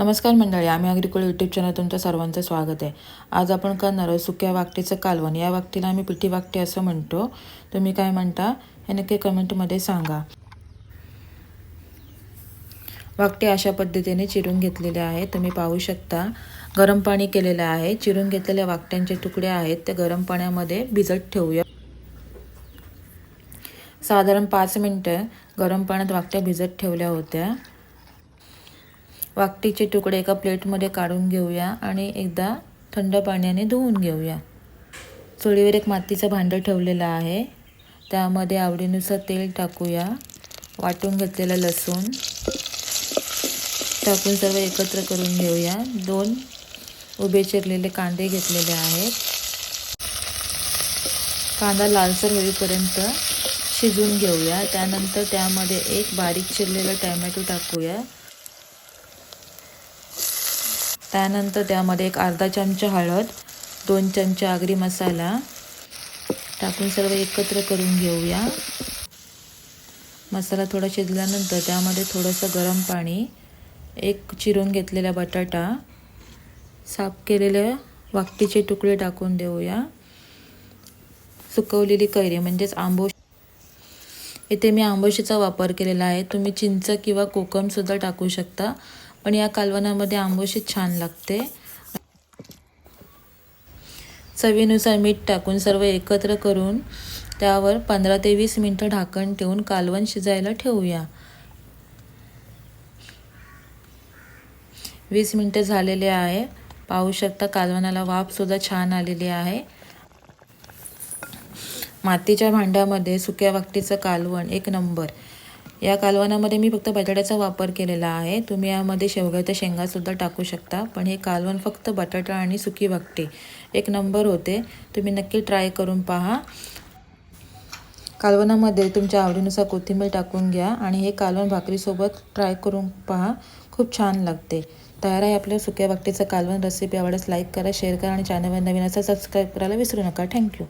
नमस्कार मंडळी आम्ही अग्रिकुल यूट्यूब चॅनल तुमचं सर्वांचं स्वागत आहे. आज आपण करणार आहोत सुक्या वाकटीचं कालवण. या वाकटीला आम्ही पिठी वाकटी असं म्हणतो. तुम्ही काय म्हणता हे नक्की कमेंटमध्ये सांगा. वाकटे अशा पद्धतीने चिरून घेतलेले आहे तुम्ही पाहू शकता गरम पाणी केलेलं आहे. चिरून घेतलेल्या वाकट्यांचे तुकडे आहेत. ते गरम पाण्यामध्ये भिजत ठेवूया. साधारण पाच मिनटं गरम पाण्यात वाकट्या भिजत ठेवल्या होत्या. वाकटीचे तुकडे एका प्लेटमध्ये काढून घेऊया आणि एकदा थंड पाण्याने धुवून घेऊया. चुलीवर एक मातीचं भांडं ठेवलेलं आहे. त्यामध्ये आवडीनुसार तेल टाकूया. वाटून घेतलेलं लसूण टाकून सर्व एकत्र करून घेऊया. दोन उभे चिरलेले कांदे घेतलेले आहेत. कांदा लालसर होईपर्यंत शिजवून घेऊया. त्यानंतर त्यामध्ये एक बारीक चिरलेलं टॅमॅटो टाकूया. त्यानंतर त्यामध्ये एक अर्धा चमचा हळद दोन चमचे आगरी मसाला. टाकून सर्व एकत्र करून घेऊया. मसाला थोडा शिजल्यानंतर त्यामध्ये थोडंसं गरम पाणी एक चिरून घेतलेला बटाटा साफ केलेले वाकटीचे तुकडे टाकून देऊया. सुकवलेली कैरी म्हणजेच आंबोश इथे मी आंबोशीचा वापर केलेला आहे. तुम्ही चिंच किंवा कोकमसुद्धा टाकू शकता. पण या कालवनामध्ये आंबोशी छान लागते. चवीनुसार मीठ टाकून सर्व एकत्र करून त्यावर पंधरा ते वीस मिनटं ढाकण ठेवून कालवण शिजायला ठेवूया. वीस मिनटं झालेले आहे. पाहू शकता कालवणाला वाफसुद्धा छान आलेली आहे. मातीच्या भांड्यामध्ये सुक्या वाकटीचं कालवण एक नंबर. या कालवणामध्ये मी फक्त बटाट्याचा वापर केलेला आहे. तुम्ही यामध्ये शेवग्याच्या शेंगासुद्धा टाकू शकता. पण हे कालवण फक्त बटाटा आणि सुकी वाकटे. एक नंबर होते. तुम्ही नक्की ट्राय करून पहा. कालवणामध्ये तुमच्या आवडीनुसार कोथिंबीर टाकून घ्या आणि हे कालवण भाकरीसोबत ट्राय करून पहा. खूप छान लागते. तयार आहे आपल्या सुक्या वाकटीचं कालवण रेसिपी आवडल्यास लाईक करा शेअर करा आणि चॅनलवर नवीन असं सबस्क्राईब करायला विसरू नका. थँक्यू